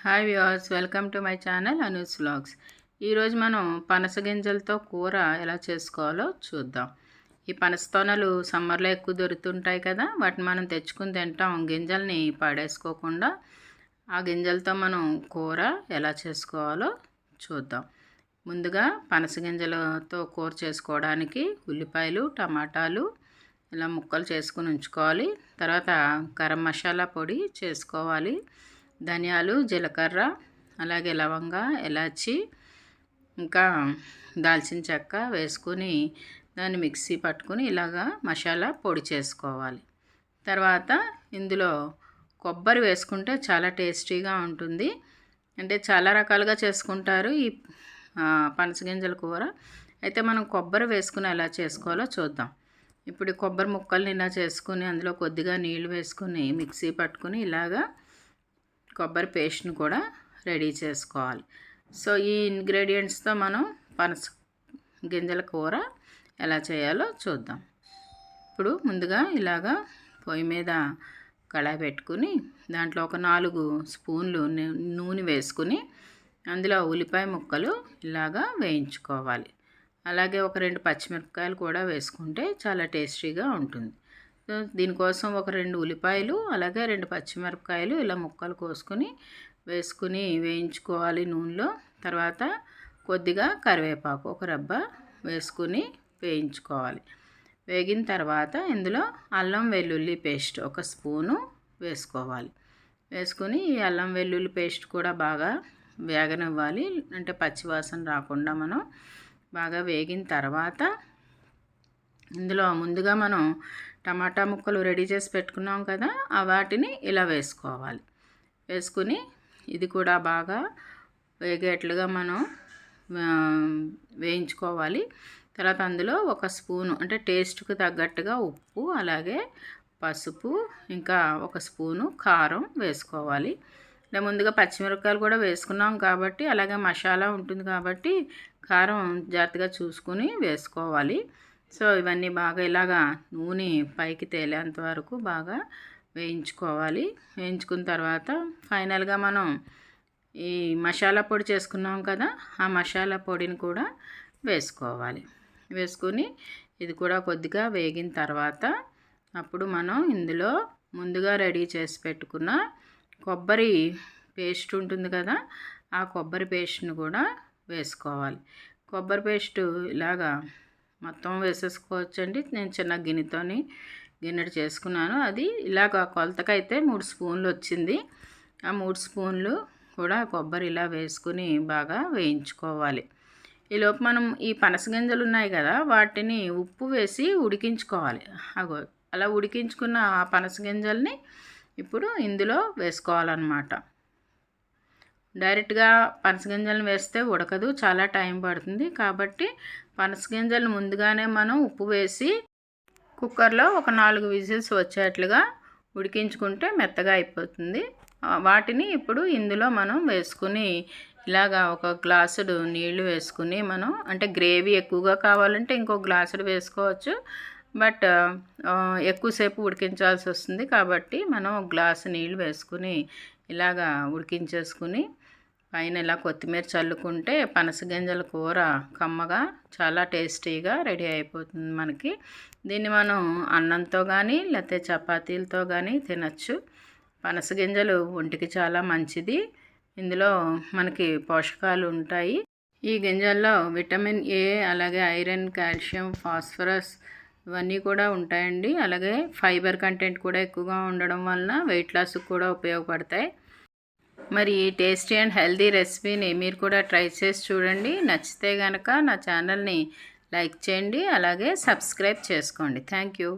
Hi viewers welcome to my channel Anu's vlogs. ఈరోజు మనం పనస గింజలతో కూర ఎలా చేసుకోవాలో చూద్దాం. ఈ పనస తొనలు సమ్మర్లో ఎక్కువ దొరుకుతుంటాయి కదా వాటిని మనం తెచ్చుకుని తింటాం. గింజల్ని పాడేసుకోకుండా ఆ గింజలతో మనం కూర ఎలా చేసుకోవాలో చూద్దాం. ముందుగా పనస గింజలతో కూర చేసుకోవడానికి ఉల్లిపాయలు టమాటాలు ఇలా ముక్కలు చేసుకుని ఉంచుకోవాలి. తర్వాత గరం మసాలా పొడి చేసుకోవాలి. ధనియాలు జీలకర్ర అలాగే లవంగ ఎలాచి ఇంకా దాల్చిన చెక్క వేసుకొని దాన్ని మిక్సీ పట్టుకుని ఇలాగా మసాలా పొడి చేసుకోవాలి. తర్వాత ఇందులో కొబ్బరి వేసుకుంటే చాలా టేస్టీగా ఉంటుంది. అంటే చాలా రకాలుగా చేసుకుంటారు ఈ పనసగింజల కూర. అయితే మనం కొబ్బరి వేసుకుని ఎలా చేసుకోవాలో చూద్దాం. ఇప్పుడు కొబ్బరి ముక్కల్ని ఇలా చేసుకుని అందులో కొద్దిగా నీళ్ళు వేసుకుని మిక్సీ పట్టుకుని ఇలాగా కొబ్బరి పేస్ట్ని కూడా రెడీ చేసుకోవాలి. సో ఈ ఇంగ్రీడియంట్స్తో మనం పనస గింజల కూర ఎలా చేయాలో చూద్దాం. ఇప్పుడు ముందుగా ఇలాగా పొయ్యి మీద కళాయి పెట్టుకుని దాంట్లో ఒక నాలుగు స్పూన్లు నూనె వేసుకుని అందులో ఉల్లిపాయ ముక్కలు ఇలాగా వేయించుకోవాలి. అలాగే ఒక రెండు పచ్చిమిరపకాయలు కూడా వేసుకుంటే చాలా టేస్టీగా ఉంటుంది. దీనికోసం ఒక రెండు ఉల్లిపాయలు అలాగే రెండు పచ్చిమిరపకాయలు ఇలా ముక్కలు కోసుకొని వేసుకుని వేయించుకోవాలి నూనెలో. తర్వాత కొద్దిగా కరివేపాకు ఒక రబ్బ వేసుకుని వేయించుకోవాలి. వేగిన తర్వాత ఇందులో అల్లం వెల్లుల్లి పేస్ట్ ఒక స్పూను వేసుకోవాలి. వేసుకుని ఈ అల్లం వెల్లుల్లి పేస్ట్ కూడా బాగా వేగనివ్వాలి. అంటే పచ్చివాసన రాకుండా మనం బాగా వేగిన తర్వాత ఇందులో ముందుగా మనం టమాటా ముక్కలు రెడీ చేసి పెట్టుకున్నాం కదా ఆ వాటిని ఇలా వేసుకోవాలి. వేసుకుని ఇది కూడా బాగా వేగేట్లుగా మనం వేయించుకోవాలి. తర్వాత అందులో ఒక స్పూను అంటే టేస్ట్కి తగ్గట్టుగా ఉప్పు అలాగే పసుపు ఇంకా ఒక స్పూను కారం వేసుకోవాలి. అంటే ముందుగా పచ్చిమిరపకాయలు కూడా వేసుకున్నాం కాబట్టి అలాగే మసాలా ఉంటుంది కాబట్టి కారం జాగ్రత్తగా చూసుకుని వేసుకోవాలి. సో ఇవన్నీ బాగా ఇలాగా నూనె పైకి తేలేంత వరకు బాగా వేయించుకోవాలి. వేయించుకున్న తర్వాత ఫైనల్గా మనం ఈ మసాలా పొడి చేసుకున్నాం కదా ఆ మసాలా పొడిని కూడా వేసుకోవాలి. వేసుకొని ఇది కూడా కొద్దిగా వేగిన తర్వాత అప్పుడు మనం ఇందులో ముందుగా రెడీ చేసి పెట్టుకున్న కొబ్బరి పేస్ట్ ఉంటుంది కదా ఆ కొబ్బరి పేస్ట్ని కూడా వేసుకోవాలి. కొబ్బరి పేస్టు ఇలాగా మొత్తం వేసేసుకోవచ్చండి. నేను చిన్న గిన్నెతోని గిన్నెడు చేసుకున్నాను. అది ఇలాగ కొలతకైతే మూడు స్పూన్లు వచ్చింది. ఆ మూడు స్పూన్లు కూడా కొబ్బరి ఇలా వేసుకుని బాగా వేయించుకోవాలి. ఈలోపు మనం ఈ పనసగింజలు ఉన్నాయి కదా వాటిని ఉప్పు వేసి ఉడికించుకోవాలి. అగో అలా ఉడికించుకున్న ఆ పనసగింజల్ని ఇప్పుడు ఇందులో వేసుకోవాలన్నమాట. డైరెక్ట్గా పనసగింజలను వేస్తే ఉడకదు చాలా టైం పడుతుంది. కాబట్టి పనసగింజలు ముందుగానే మనం ఉప్పు వేసి కుక్కర్లో ఒక నాలుగు విజిల్స్ వచ్చేట్లుగా ఉడికించుకుంటే మెత్తగా అయిపోతుంది. వాటిని ఇప్పుడు ఇందులో మనం వేసుకుని ఇలాగా ఒక గ్లాసుడు నీళ్ళు వేసుకుని మనం అంటే గ్రేవీ ఎక్కువగా కావాలంటే ఇంకో గ్లాసుడు వేసుకోవచ్చు. బట్ ఎక్కువసేపు ఉడికించాల్సి వస్తుంది కాబట్టి మనం ఒక గ్లాసు నీళ్ళు వేసుకుని ఇలాగా ఉడికించేసుకుని పైన ఇలా కొత్తిమీర చల్లుకుంటే పనసగింజల కూర కమ్మగా చాలా టేస్టీగా రెడీ అయిపోతుంది మనకి. దీన్ని మనం అన్నంతో కానీ లేకపోతే చపాతీలతో కానీ తినచ్చు. పనసగింజలు ఒంటికి చాలా మంచిది. ఇందులో మనకి పోషకాలు ఉంటాయి. ఈ గింజల్లో విటమిన్ ఏ అలాగే ఐరన్ కాల్షియం ఫాస్ఫరస్ ఇవన్నీ కూడా ఉంటాయండి. అలాగే ఫైబర్ కంటెంట్ కూడా ఎక్కువగా ఉండడం వలన వెయిట్ లాస్కి కూడా ఉపయోగపడతాయి. మరి ఈ టేస్టీ అండ్ హెల్దీ రెసిపీని మీరు కూడా ట్రై చేసి చూడండి. నచ్చితే కనుక నా ఛానల్ని లైక్ చేయండి అలాగే సబ్స్క్రైబ్ చేసుకోండి. Thank you.